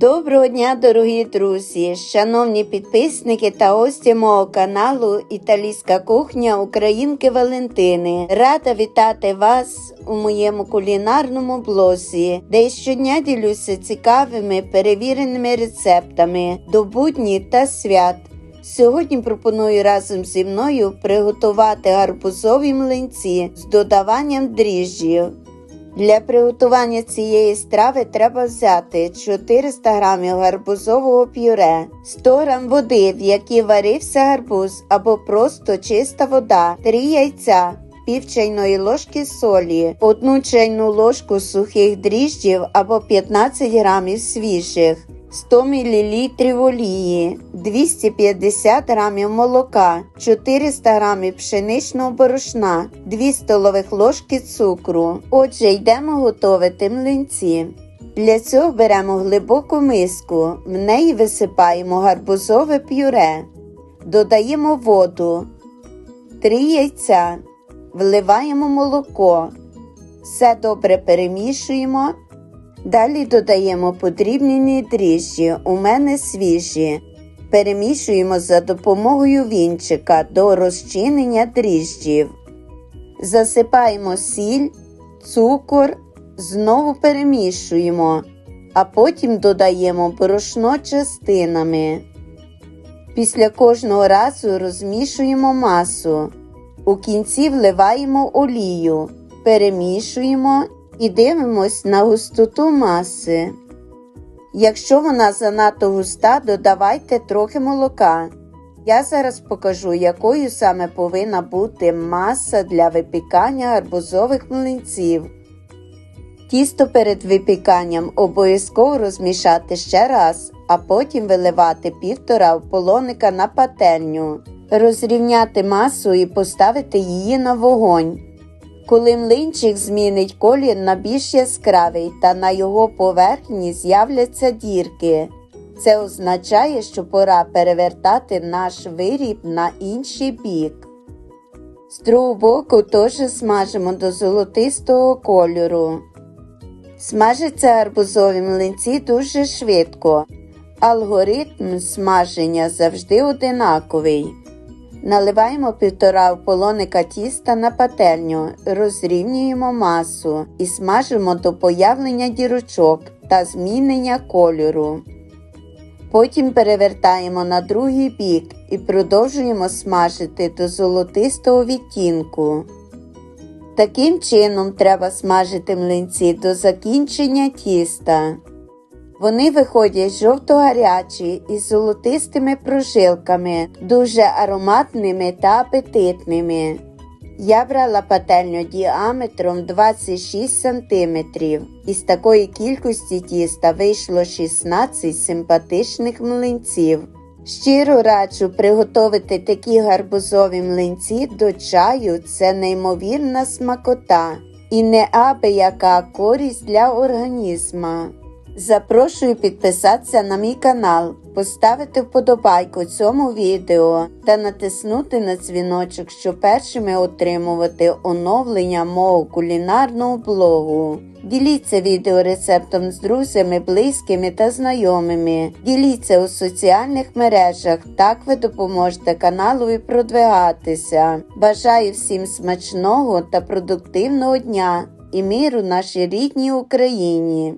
Доброго дня, дорогі друзі, шановні підписники та гості мого каналу Італійська кухня Українки Валентини. Рада вітати вас у моєму кулінарному блозі, де щодня ділюся цікавими перевіреними рецептами до будні та свят. Сьогодні пропоную разом зі мною приготувати гарбузові млинці з додаванням дріжджів. Для приготування цієї страви треба взяти 400 г гарбузового пюре, 100 г води, в якій варився гарбуз або просто чиста вода, 3 яйця, пів чайної ложки солі, 1 чайну ложку сухих дріжджів або 15 г свіжих. 100 мл олії, 250 г молока, 400 г пшеничного борошна, 2 столових ложки цукру. Отже, йдемо готувати млинці. Для цього беремо глибоку миску, в неї висипаємо гарбузове пюре, додаємо воду, 3 яйця, вливаємо молоко, все добре перемішуємо. Далі додаємо подрібнені дріжджі, у мене свіжі. Перемішуємо за допомогою вінчика до розчинення дріжджів. Засипаємо сіль, цукор, знову перемішуємо, а потім додаємо борошно частинами. Після кожного разу розмішуємо масу. У кінці вливаємо олію, перемішуємо і дивимось на густоту маси. Якщо вона занадто густа, додавайте трохи молока. Я зараз покажу, якою саме повинна бути маса для випікання гарбузових млинців. Тісто перед випіканням обов'язково розмішати ще раз, а потім виливати півтора ополоника на пательню, розрівняти масу і поставити її на вогонь. Коли млинчик змінить колір на більш яскравий та на його поверхні з'являться дірки, це означає, що пора перевертати наш виріб на інший бік. З другого боку теж смажимо до золотистого кольору. Смажаться гарбузові млинці дуже швидко. Алгоритм смаження завжди одинаковий. Наливаємо півтора ополоника тіста на пательню, розрівнюємо масу і смажимо до появлення дірочок та змінення кольору. Потім перевертаємо на другий бік і продовжуємо смажити до золотистого відтінку. Таким чином треба смажити млинці до закінчення тіста. Вони виходять жовто-гарячі із золотистими прожилками, дуже ароматними та апетитними. Я брала пательню діаметром 26 см. Із такої кількості тіста вийшло 16 симпатичних млинців. Щиро раджу приготувати такі гарбузові млинці до чаю це неймовірна смакота і неабияка користь для організма. Запрошую підписатися на мій канал, поставити вподобайку цьому відео та натиснути на дзвіночок, щоб першими отримувати оновлення мого кулінарного блогу. Діліться відеорецептом з друзями, близькими та знайомими. Діліться у соціальних мережах, так ви допоможете каналу і продвигатися. Бажаю всім смачного та продуктивного дня і миру нашій рідній Україні!